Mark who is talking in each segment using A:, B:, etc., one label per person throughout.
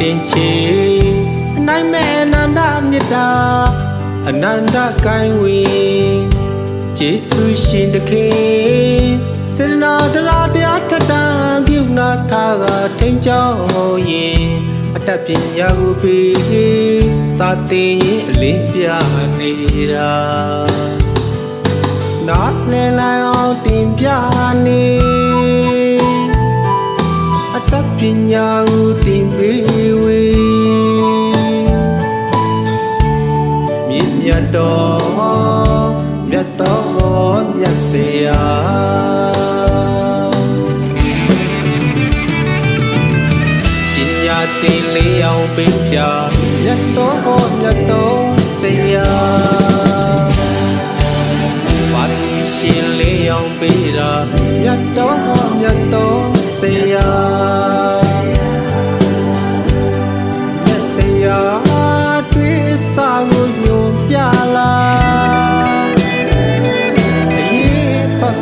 A: တင်ချေအနိုင်မဲ့အနန္တမြတ်တာအနန္တကိုင်းဝေဂျေဆုရှင်တခင်စေတနာတရားတရားထက်တန်ကိဥနာထားကထိန်ချောင်းရင်အတတ်ပညာကိုပေးစာသင်ရင်အလင်းပြနေတာနားလည်နိုင်အောင်တင်ပြနေအတတ် ပညာကိုတင်ပေးဝေမြင့်မြတ်တော်မြတ်တော်မြတ်စေရာပညာတင်လေးအောင်ပေးပြမြတ်တော်မြတ်တော်စေရာပါရမီရှင်လေးအောင်ပေးတာမြတ်တော်မြတ်တော်ဆေယ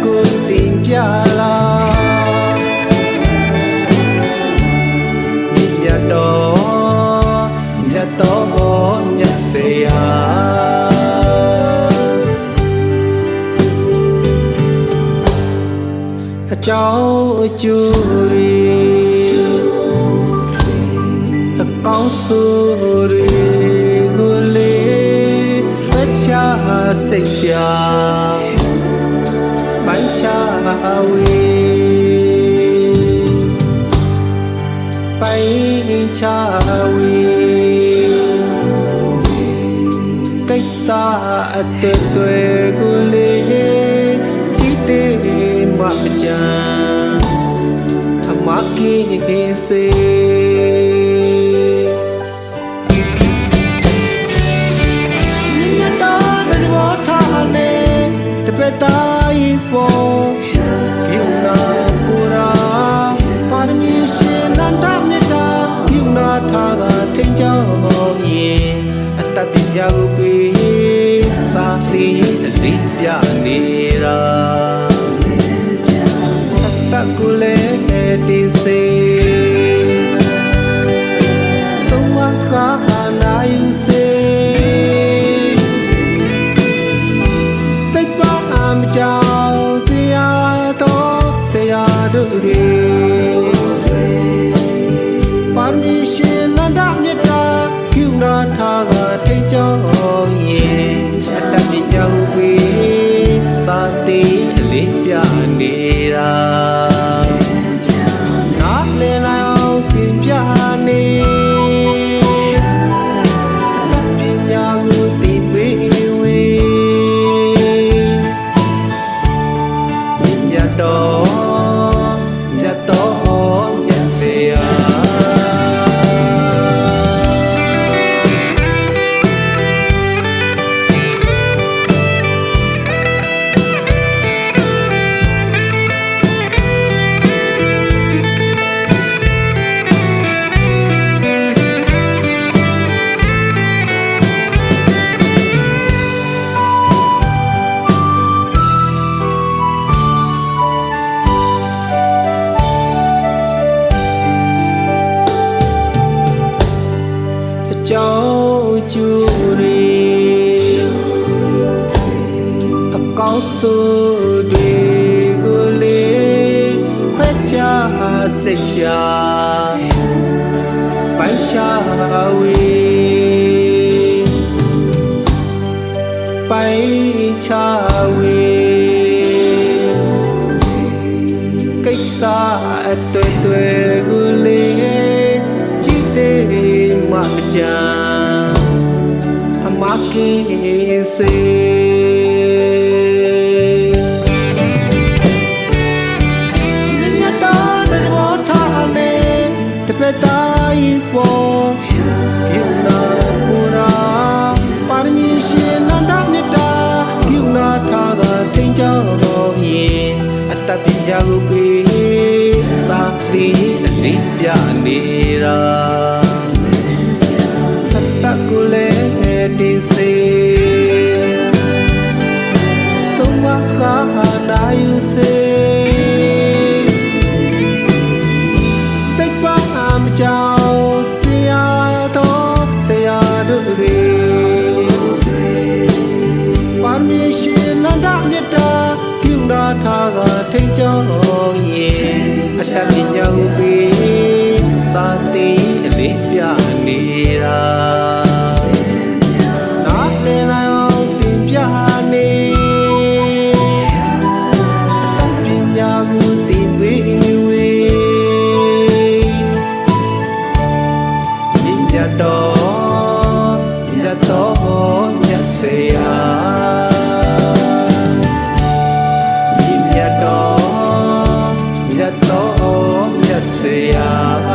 A: ကိုတင်ပြလာမြတ်တော်မြတ်တော်မြတ်ဆေယအကြောင်းအကျိုးတွေအကောင်းဆိုးတွေကိုလေဖချာစိတ်ပြပိုင် ချဝေပိုင်ချဝေကိစ္စအတွေ့တွေကိုလေကြည့်တဲ့မမကြမ်းအမကိစေမြတ်တော်စံဝထားနေတပည့်သား ထားကထိန်ချောင်းရင်အတ္တပညာကိုပေးစာစီအလေးပြနေတာအတ္တကိုလည်းတင်စေ ဆိုးတွေကိုလေခွဲခြားစိတ်ပြပိုင်ချဝေပိုင်ချဝေကိစ္စအတွေ့တွေကိုလေကြည့်တဲ့မကြမ်းအမကင်းစေ ကထိန်ချောင်းရင်အတ္တပညာကိုပေးစာစီအလေးပြနေတာအတ္တကိုလ တ္တာပြုနာထားကထိန်ချောင်းတော်ရေအထက်ပညာဟုပေစာသိအလေးပြနေတာနားလည်နိုင်အောင်သင်ပြနေပညာကိုသင်ပေးဝေပညာတော်ပညာတော်မြတ်စေရာ свят.